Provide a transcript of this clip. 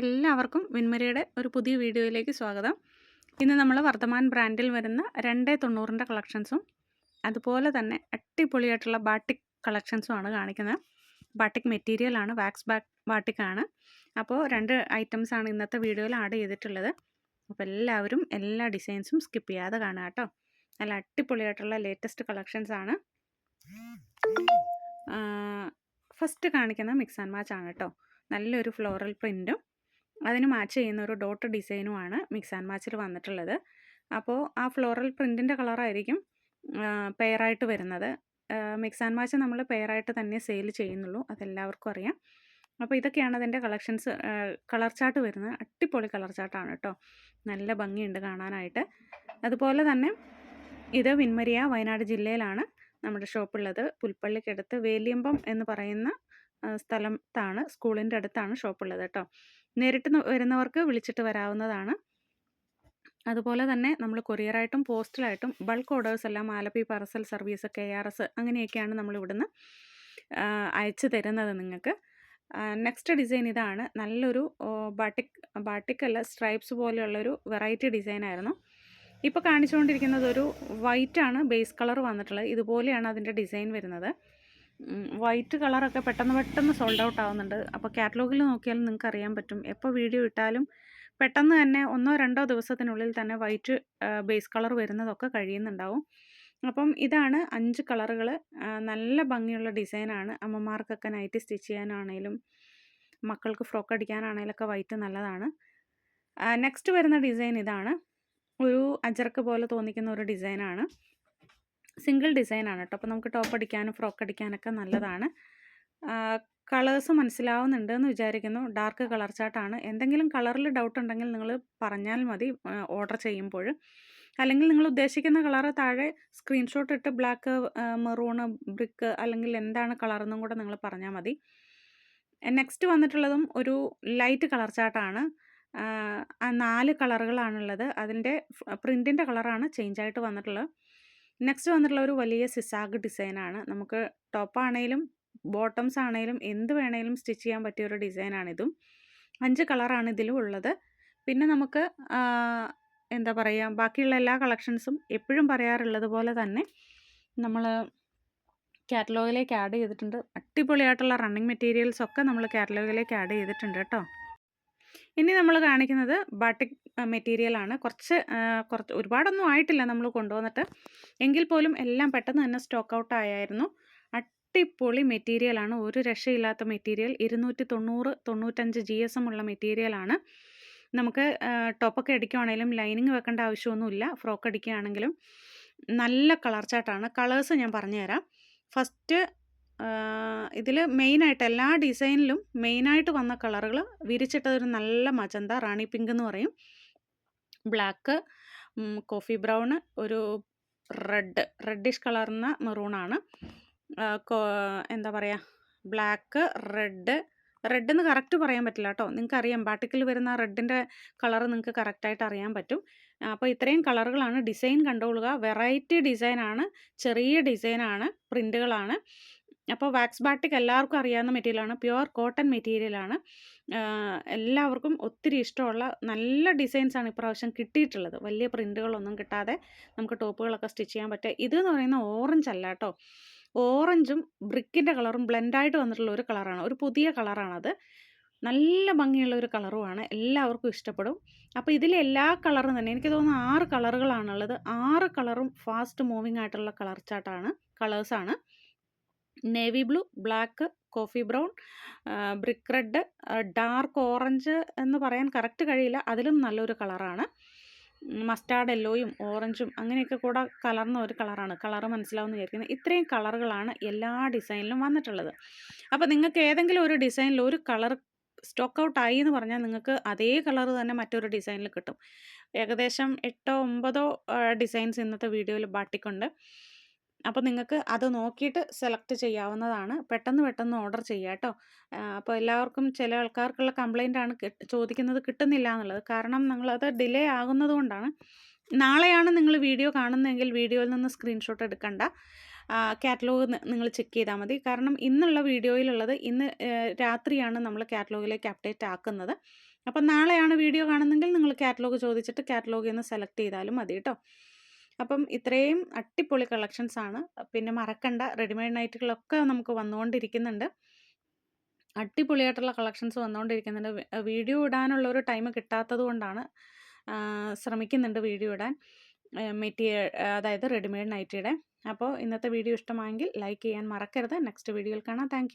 എല്ലാവർക്കും വിൻമരിയുടെ ഒരു പുതിയ വീഡിയോയിലേക്ക് സ്വാഗതം. ഇന്ന് നമ്മൾ വർത്തമാൻ ബ്രാൻഡിൽ വരുന്ന രണ്ട് തൊണ്ണൂറിന്റെ കളക്ഷൻസും അതുപോലെ തന്നെ അടിപൊളിയായിട്ടുള്ള ബാട്ടിക് കളക്ഷൻസും ആണ് കാണിക്കുന്നത്. ബാട്ടിക് മെറ്റീരിയലാണ് വാക്സ് ബാക്ക് ബാട്ടിക്കാണ് അപ്പോൾ രണ്ട് ഐറ്റംസാണ് ഇന്നത്തെ വീഡിയോയിൽ ആഡ് ചെയ്തിട്ടുള്ളത്. അപ്പോൾ എല്ലാവരും എല്ലാ ഡിസൈൻസും സ്കിപ്പ് ചെയ്യാതെ കാണുക കേട്ടോ. നല്ല അടിപൊളിയായിട്ടുള്ള ലേറ്റസ്റ്റ് കളക്ഷൻസ് ആണ്. ഫസ്റ്റ് കാണിക്കുന്ന മിക്സ് ആൻഡ് മാച്ച് ആണ് കേട്ടോ. നല്ലൊരു ഫ്ലോറൽ പ്രിന്റും അതിന് മാച്ച് ചെയ്യുന്ന ഒരു ഡോട്ട് ഡിസൈനുമാണ് മിക്സ് ആൻഡ് മാച്ചിൽ വന്നിട്ടുള്ളത്. അപ്പോൾ ആ ഫ്ലോറൽ പ്രിന്റിന്റെ കളറായിരിക്കും പെയറായിട്ട് വരുന്നത്. മിക്സ് ആൻഡ് മാച്ച് നമ്മൾ പെയറായിട്ട് തന്നെ സെയിൽ ചെയ്യുന്നുള്ളൂ അതെല്ലാവർക്കും അറിയാം. അപ്പോൾ ഇതൊക്കെയാണ് അതിന്റെ കളക്ഷൻസ് കളർ ചാർട്ട് വരുന്നത്. അടിപൊളി കളർ ചാർട്ടാണ് കേട്ടോ. നല്ല ഭംഗിയുണ്ട് കാണാനായിട്ട്. അതുപോലെ തന്നെ ഇത് വിൻമരിയ വയനാട് ജില്ലയിലാണ് നമ്മുടെ ഷോപ്പുള്ളത്. പുൽപ്പള്ളിക്കടുത്ത് വേലിയമ്പം എന്ന് പറയുന്ന സ്ഥലത്താണ് സ്കൂളിന്റെ അടുത്താണ് ഷോപ്പുള്ളത് കേട്ടോ. നേരിട്ട് വരുന്നവർക്ക് വിളിച്ചിട്ട് വരാവുന്നതാണ്. അതുപോലെ തന്നെ നമ്മൾ കൊറിയറായിട്ടും പോസ്റ്റലായിട്ടും ബൾക്ക് ഓർഡേഴ്സ് എല്ലാം Alleppey parcel service K R S അങ്ങനെയൊക്കെയാണ് നമ്മൾ ഇവിടുന്ന് അയച്ചു തരുന്നത് നിങ്ങൾക്ക്. നെക്സ്റ്റ് ഡിസൈൻ ഇതാണ്. നല്ലൊരു ബാട്ടിക് ബാട്ടിക് അല്ല സ്ട്രൈപ്സ് പോലെയുള്ളൊരു വെറൈറ്റി ഡിസൈനായിരുന്നു. ഇപ്പോൾ കാണിച്ചുകൊണ്ടിരിക്കുന്നത് ഒരു വൈറ്റാണ് ബേസ് കളർ വന്നിട്ടുള്ളത്. ഇതുപോലെയാണ് അതിന്റെ ഡിസൈൻ വരുന്നത്. വൈറ്റ് കളറൊക്കെ പെട്ടെന്ന് പെട്ടെന്ന് സോൾഡ് ഔട്ട് ആവുന്നുണ്ട്. അപ്പോൾ കാറ്റലോഗിൽ നോക്കിയാൽ നിങ്ങൾക്ക് അറിയാൻ പറ്റും. എപ്പോൾ വീഡിയോ ഇട്ടാലും പെട്ടെന്ന് തന്നെ ഒന്നോ രണ്ടോ ദിവസത്തിനുള്ളിൽ തന്നെ വൈറ്റ് ബേസ് കളർ വരുന്നതൊക്കെ കഴിയുന്നുണ്ടാവും. അപ്പം ഇതാണ് അഞ്ച് കളറുകൾ നല്ല ഭംഗിയുള്ള ഡിസൈനാണ് അമ്മമാർക്കൊക്കെ നൈറ്റ് സ്റ്റിച്ച് ചെയ്യാനാണേലും മക്കൾക്ക് ഫ്രോക്ക് അടിക്കാനാണേലൊക്കെ വൈറ്റ് നല്ലതാണ്. നെക്സ്റ്റ് വരുന്ന ഡിസൈൻ ഇതാണ്. ഒരു അജർക്ക് പോലെ തോന്നിക്കുന്ന ഒരു ഡിസൈനാണ് സിംഗിൾ ഡിസൈനാണ് കേട്ടോ. അപ്പോൾ നമുക്ക് ടോപ്പ് അടിക്കാനും ഫ്രോക്ക് അടിക്കാനൊക്കെ നല്ലതാണ്. കളേഴ്സ് മനസ്സിലാവുന്നുണ്ട് എന്ന് വിചാരിക്കുന്നു. ഡാർക്ക് കളർ ചാർട്ടാണ്. എന്തെങ്കിലും കളറിൽ ഡൗട്ട് ഉണ്ടെങ്കിൽ നിങ്ങൾ പറഞ്ഞാൽ മതി ഓർഡർ ചെയ്യുമ്പോൾ. അല്ലെങ്കിൽ നിങ്ങൾ ഉദ്ദേശിക്കുന്ന കളറ് താഴെ സ്ക്രീൻഷോട്ട് ഇട്ട് ബ്ലാക്ക് മെറൂണ് ബ്രിക്ക് അല്ലെങ്കിൽ എന്താണ് കളറെന്നും കൂടെ നിങ്ങൾ പറഞ്ഞാൽ മതി. നെക്സ്റ്റ് വന്നിട്ടുള്ളതും ഒരു ലൈറ്റ് കളർ ചാർട്ടാണ്. നാല് കളറുകളാണുള്ളത്. അതിന്റെ പ്രിന്റിന്റെ കളറാണ് ചേഞ്ച് ആയിട്ട് വന്നിട്ടുള്ളത്. നെക്സ്റ്റ് വന്നിട്ടുള്ള ഒരു വലിയ സിസാഗ് ഡിസൈനാണ്. നമുക്ക് ടോപ്പാണേലും ബോട്ടംസ് ആണേലും എന്ത് വേണേലും സ്റ്റിച്ച് ചെയ്യാൻ പറ്റിയ ഒരു ഡിസൈനാണിതും. അഞ്ച് കളറാണ് ഇതിലും ഉള്ളത്. പിന്നെ നമുക്ക് എന്താ പറയുക ബാക്കിയുള്ള എല്ലാ കളക്ഷൻസും എപ്പോഴും പറയാറുള്ളത് പോലെ തന്നെ നമ്മൾ കാറ്റലോഗിലേക്ക് ആഡ് ചെയ്തിട്ടുണ്ട്. അടിപൊളിയായിട്ടുള്ള റണ്ണിങ് മെറ്റീരിയൽസ് ഒക്കെ നമ്മൾ കാറ്റലോഗിലേക്ക് ആഡ് ചെയ്തിട്ടുണ്ട് കേട്ടോ. ഇനി നമ്മൾ കാണിക്കുന്നത് ബാട്ടിക് മെറ്റീരിയലാണ് കുറച്ച് കുറച്ച് ഒരുപാടൊന്നും ആയിട്ടില്ല നമ്മൾ കൊണ്ടുവന്നിട്ട്. എങ്കിൽ പോലും എല്ലാം പെട്ടെന്ന് തന്നെ സ്റ്റോക്ക് ഔട്ട് ആയായിരുന്നു. അടിപൊളി മെറ്റീരിയലാണ് ഒരു രക്ഷയില്ലാത്ത മെറ്റീരിയൽ. ഇരുന്നൂറ്റി തൊണ്ണൂറ് തൊണ്ണൂറ്റഞ്ച് ജി എസ് എം ഉള്ള മെറ്റീരിയലാണ് നമുക്ക് ടോപ്പൊക്കെ അടിക്കുവാണെങ്കിലും ലൈനിങ് വെക്കേണ്ട ആവശ്യമൊന്നുമില്ല. ഫ്രോക്ക് അടിക്കുകയാണെങ്കിലും നല്ല കളർ ചാട്ടാണ് കളേഴ്സ് ഞാൻ പറഞ്ഞുതരാം. ഫസ്റ്റ് ഇതിൽ മെയിനായിട്ട് എല്ലാ ഡിസൈനിലും മെയിനായിട്ട് വന്ന കളറുകൾ വിരിച്ചിട്ടതൊരു നല്ല മജന്ത റാണി പിങ്ക് എന്ന് പറയും. ബ്ലാക്ക് കോഫി ബ്രൗൺ ഒരു റെഡ് റെഡിഷ് കളർന്ന മെറൂണാണ്. എന്താ പറയുക ബ്ലാക്ക് റെഡ് റെഡ് എന്ന് കറക്റ്റ് പറയാൻ പറ്റില്ല കേട്ടോ. നിങ്ങൾക്ക് അറിയാം ബാട്ടിക്കിൽ വരുന്ന റെഡിന്റെ കളർ നിങ്ങൾക്ക് കറക്റ്റായിട്ട് അറിയാൻ പറ്റും. അപ്പോൾ ഇത്രയും കളറുകളാണ് ഡിസൈൻ കണ്ടുകൊള്ളുക. വെറൈറ്റി ഡിസൈനാണ് ചെറിയ ഡിസൈനാണ് പ്രിന്റുകളാണ് അപ്പോൾ വാക്സ് ബാട്ടിക് എല്ലാവർക്കും അറിയാവുന്ന മെറ്റീരിയലാണ് പ്യുവർ കോട്ടൺ മെറ്റീരിയലാണ്. എല്ലാവർക്കും ഒത്തിരി ഇഷ്ടമുള്ള നല്ല ഡിസൈൻസാണ് ഇപ്രാവശ്യം കിട്ടിയിട്ടുള്ളത്. വലിയ പ്രിന്റുകളൊന്നും കിട്ടാതെ നമുക്ക് ടോപ്പുകളൊക്കെ സ്റ്റിച്ച് ചെയ്യാൻ പറ്റുക. ഇതെന്ന് പറയുന്ന ഓറഞ്ച് അല്ല കേട്ടോ. ഓറഞ്ചും ബ്രിക്കിന്റെ കളറും ബ്ലെൻഡായിട്ട് വന്നിട്ടുള്ള ഒരു കളറാണ്. ഒരു പുതിയ കളറാണത്. നല്ല ഭംഗിയുള്ള ഒരു കളറുമാണ്. എല്ലാവർക്കും ഇഷ്ടപ്പെടും. അപ്പോൾ ഇതിലെ എല്ലാ കളറും തന്നെ എനിക്ക് തോന്നുന്നു ആറ് കളറുകളാണുള്ളത്. ആറ് കളറും ഫാസ്റ്റ് മൂവിങ് ആയിട്ടുള്ള കളർ ചാട്ടാണ് കളേഴ്സാണ്. Navy blue black coffee brown brick red dark orange എന്ന് പറയാൻ കറക്റ്റ് കഴിയില്ല. അതിലും നല്ലൊരു കളറാണ്. മസ്റ്റാർഡ് യെല്ലോയും ഓറഞ്ചും അങ്ങനെയൊക്കെ കൂടെ കലർന്ന ഒരു കളറാണ്. കളർ മനസ്സിലാവുമെന്ന് വിചാരിക്കുന്നത് ഇത്രയും കളറുകളാണ് എല്ലാ ഡിസൈനിലും വന്നിട്ടുള്ളത്. അപ്പോൾ നിങ്ങൾക്ക് ഏതെങ്കിലും ഒരു ഡിസൈനിൽ ഒരു കളർ സ്റ്റോക്ക് ഔട്ട് ആയി എന്ന് പറഞ്ഞാൽ നിങ്ങൾക്ക് അതേ കളർ തന്നെ മറ്റൊരു ഡിസൈനിൽ കിട്ടും. ഏകദേശം എട്ടോ ഒമ്പതോ ഡിസൈൻസ് ഇന്നത്തെ വീഡിയോയിൽ ബാട്ടിക്കുണ്ട്. അപ്പോൾ നിങ്ങൾക്ക് അത് നോക്കിയിട്ട് സെലക്ട് ചെയ്യാവുന്നതാണ്. പെട്ടെന്ന് പെട്ടെന്ന് ഓർഡർ ചെയ്യുക കേട്ടോ അപ്പോൾ എല്ലാവർക്കും ചില ആൾക്കാർക്കുള്ള കംപ്ലൈന്റ് ആണ് ചോദിക്കുന്നത് കിട്ടുന്നില്ല എന്നുള്ളത്. കാരണം നിങ്ങളത് ഡിലേ ആകുന്നതുകൊണ്ടാണ് നാളെയാണ് നിങ്ങൾ വീഡിയോ കാണുന്നതെങ്കിൽ വീഡിയോയിൽ നിന്ന് സ്ക്രീൻഷോട്ട് എടുക്കണ്ട. കാറ്റലോഗ് നിങ്ങൾ ചെക്ക് ചെയ്താൽ മതി. കാരണം ഇന്നുള്ള വീഡിയോയിലുള്ളത് ഇന്ന് രാത്രിയാണ് നമ്മൾ കാറ്റലോഗിലേക്ക് അപ്ഡേറ്റ് ആക്കുന്നത്. അപ്പം നാളെയാണ് വീഡിയോ കാണുന്നതെങ്കിൽ നിങ്ങൾ കാറ്റലോഗ് ചോദിച്ചിട്ട് കാറ്റലോഗിൽ നിന്ന് സെലക്ട് ചെയ്താലും മതി കേട്ടോ അപ്പം ഇത്രയും അടിപൊളി കളക്ഷൻസ് ആണ്. പിന്നെ മറക്കണ്ട റെഡിമെയ്ഡ് നൈറ്റുകളൊക്കെ നമുക്ക് വന്നുകൊണ്ടിരിക്കുന്നുണ്ട് അടിപൊളിയായിട്ടുള്ള കളക്ഷൻസ് വന്നുകൊണ്ടിരിക്കുന്നുണ്ട് വീഡിയോ ഇടാനുള്ള ഒരു ടൈം കിട്ടാത്തത് കൊണ്ടാണ് ശ്രമിക്കുന്നുണ്ട് വീഡിയോ ഇടാൻ മെറ്റീരിയൽ അതായത് റെഡിമെയ്ഡ് നൈറ്റിയുടെ. അപ്പോൾ ഇന്നത്തെ വീഡിയോ ഇഷ്ടമായെങ്കിൽ ലൈക്ക് ചെയ്യാൻ മറക്കരുത്. നെക്സ്റ്റ് വീഡിയോയിൽ കാണാം. താങ്ക്